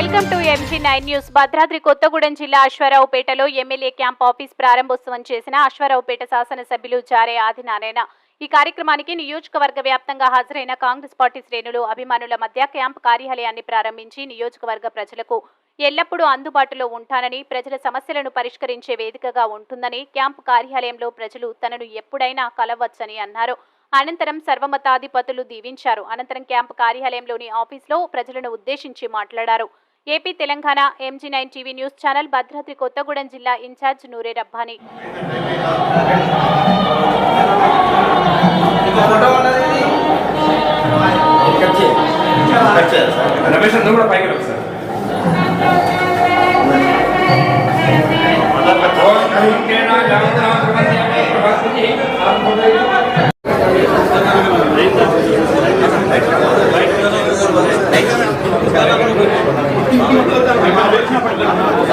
MG nine news. Bhadradri Kothagudem జిల్లా అశ్వారావుపేటలో MLA camp office ప్రారంభోత్సవం చేసిన అశ్వారావుపేట శాసనసభ్యులు జారే ఆదినారాయణ. ఈ కార్యక్రమానికి నియోజకవర్గ వ్యాప్తంగా హాజరైన కాంగ్రెస్ పార్టీ శ్రేణులు అభిమానుల మధ్య క్యాంప్ కార్యాలయాన్ని ప్రారంభించి నియోజకవర్గ ప్రజలకు ఎల్లప్పుడూ అందుబాటులో ఉంటానని ప్రజల సమస్యలను పరిష్కరించే వేదికగా ఉంటుందని క్యాంప్ కార్యాలయంలో ప్రజలు తనను ఎప్పుడైనా కలవచ్చని అన్నారు. అనంతరం సర్వమతాధిపతులు దీవించారు. అనంతరం క్యాంప్ కార్యాలయంలోని ఆఫీసులో ప్రజలను ఉద్దేశించి మాట్లాడారు. AP Telangana MG nine TV news channel Bhadradri Kothagudem జిల్లా ఇన్ఛార్జ్ నూరే రబ్బానీ రమేష్ నువ్వు కూడా పైకి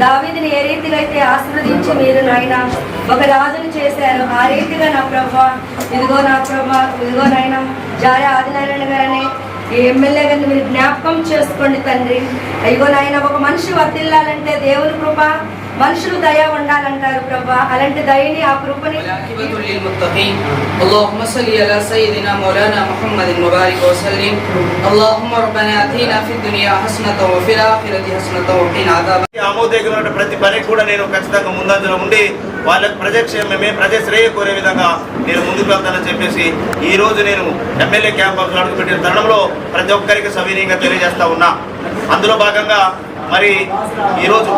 దావీదిని ఏ రీతిగా అయితే ఆశీర్వదించి మీరు నాయన ఒక రాజును చేశారు ఆ రీతిగా నా ప్రభా ఇదిగో నా ప్రభా ఇదిగో నాయన జారే ఆదినారాయణ గారని ఈ ఎమ్మెల్యే గారిని మీరు జ్ఞాపకం చేసుకోండి తండ్రి అయ్యో నాయన ఒక మనిషి వర్తిల్లాలంటే దేవుని కృప మనుషులు దయ ఉండాలంటారు ప్రభా అలాంటి దయని ఆ కృపని والعاقبة للمتقين اللهم صل على سيدنا مولانا محمد وبارك وسلم اللهم ربنا آتنا في الدنيا حسنة وفي الآخرة حسنة وقنا عذاب ఆమోదయోగ్యమైన ప్రతి పని కూడా నేను ఖచ్చితంగా ముందంజలో ఉండి వాళ్ళ ప్రజాక్షేమమే ప్రజా శ్రేయ కోరే విధంగా నేను ముందుకు వెళ్తానని చెప్పేసి ఈ రోజు నేను ఎమ్మెల్యే క్యాంప్ ఆఫీస్లో అడుగుపెట్టిన తరుణంలో ప్రతి ఒక్కరికి సవినీయంగా తెలియజేస్తా ఉన్నా. అందులో భాగంగా మరి ఈరోజు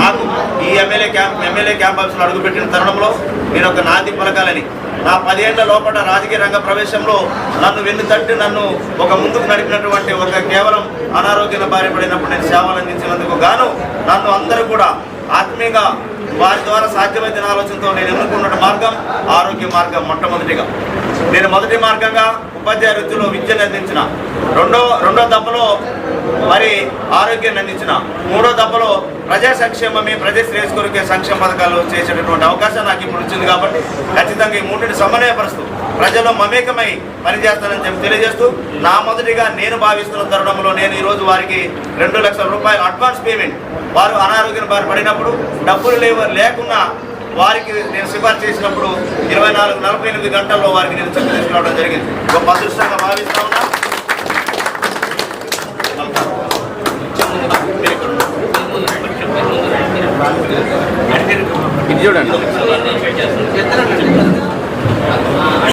నాకు ఈ ఎమ్మెల్యే క్యాంప్ ఎమ్మెల్యే క్యాంప్ ఆఫీస్లో అడుగుపెట్టిన తరుణంలో మీరు ఒక నాంది పలకాలని. నా పదిహేళ్ళ లోపల రాజకీయ రంగ ప్రవేశంలో నన్ను వెన్ను తట్టి నన్ను ఒక ముందుకు నడిపినటువంటి ఒక కేవలం అనారోగ్యం బారిపడినప్పుడు నేను సేవలు అందించినందుకు గాను నన్ను అందరూ కూడా ఆత్మీయంగా వారి ద్వారా సాధ్యమైన ఆలోచనతో నేను ఎన్నుకున్న మార్గం ఆరోగ్య మార్గం మొట్టమొదటిగా. నేను మొదటి మార్గంగా ఉపాధ్యాయ వృత్తిలో విద్యను అందించిన. రెండో రెండో దఫలో మరి ఆరోగ్యాన్ని అందించిన. మూడో దఫలో ప్రజా సంక్షేమమే ప్రజా శ్రేయస్ సంక్షేమ పథకాలు చేసేటటువంటి అవకాశం నాకు ఇప్పుడు వచ్చింది కాబట్టి ఖచ్చితంగా ఈ మూడింటిని సమన్వయపరుస్తూ ప్రజలు మమేకమై పనిచేస్తానని చెప్పి తెలియజేస్తూ నా మొదటిగా నేను భావిస్తున్న తరుణంలో నేను ఈరోజు వారికి రెండు లక్షల రూపాయలు అడ్వాన్స్ పేమెంట్. వారు అనారోగ్యం బారి పడినప్పుడు డబ్బులు లేవ లేకున్నా వారికి నేను సిఫార్సు చేసినప్పుడు ఇరవై నాలుగు నలభై ఎనిమిది గంటల్లో వారికి నేను చెప్పు తీసుకురావడం జరిగింది. గొప్ప అదృష్టంగా భావిస్తా ఉన్నా. చూడండి.